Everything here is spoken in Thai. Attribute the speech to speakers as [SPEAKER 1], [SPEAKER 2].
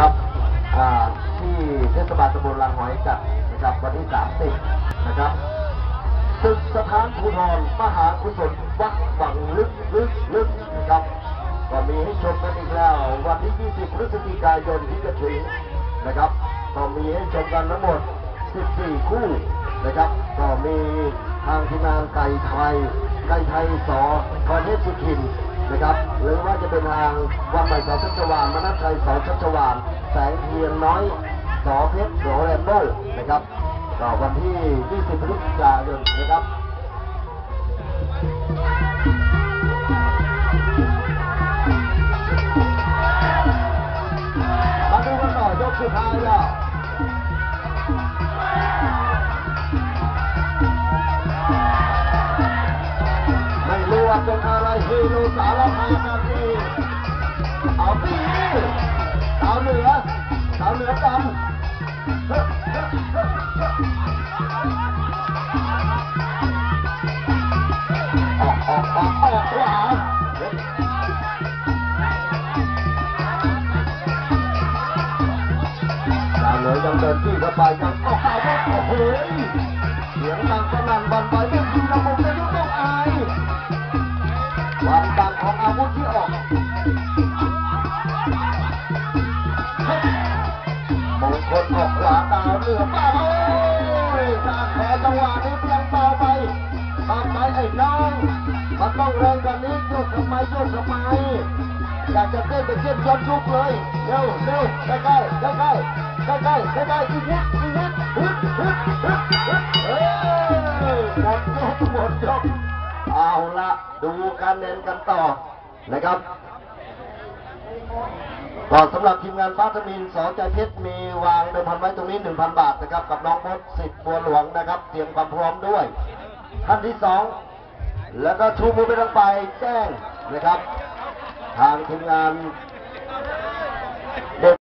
[SPEAKER 1] นะครับที่เทศบาลตำบลลางหอยจัดนะครับวันที่ 30 นะครับศึกสถานภูธรมหากุศลวัดฝังลึกลึกลึกนะครับก็มีให้ชมกันอีกแล้ว วันที่ 20 พฤศจิกายนที่จะถึงนะครับก็มีให้ชมกันทั้งหมด 14 คู่นะครับ ก็มีทางทีมงานไก่ไทย ไก่ไทยสอพรเทพสุทิน นะครับ หรือว่าจะเป็นทางวังใหม่สอชัชวานมนัสชัยสอชัชวานแสงเทียนน้อยสอเพชรโรแลนโดนะครับก็วันที่ 20พฤศจิกายนนะครับมาดูกันต่อยกสุดท้ายแล้วไม่รู้ว่าเป็น อะไรฮีโร่สารพัดนาทีเอาปีสาวเหนือสาวเหนือดำออกออกออกออกขวาดาวเหนือยังเดินที่เข้าไปยังโอ้โหโอ้โหเสียงดังสนั่น ความต่างของอาวุธที่ออกมงคลออกขวาตาเรือป้าเอ้ยตาแผลจังหวะนี้เพียงเบาไปบางไปไอ้น้องมันต้องแรงกว่านี้โยกทำไมโยกทำไมอยากจะเต้นไปเต้นย้อนยุกเลยเร็วเร็วใกล้ใกล้ใกล้ใกล้ใกล้ใกล้ใกล้อีกนิด ดูการเน้นกันต่อนะครับก่อนสำหรับทีมงานฟ้าทมินสอใจเพชรมีวางเดิมพันไว้ตรงนี้ 1,000 บาทนะครับ กับน้องมดสิทธิ์บัวหลวงนะครับ เตรียมความพร้อมด้วยท่านที่สองแล้วก็ชูมือไปทางไปแจ้งนะครับ ทางทีมงานเด็ก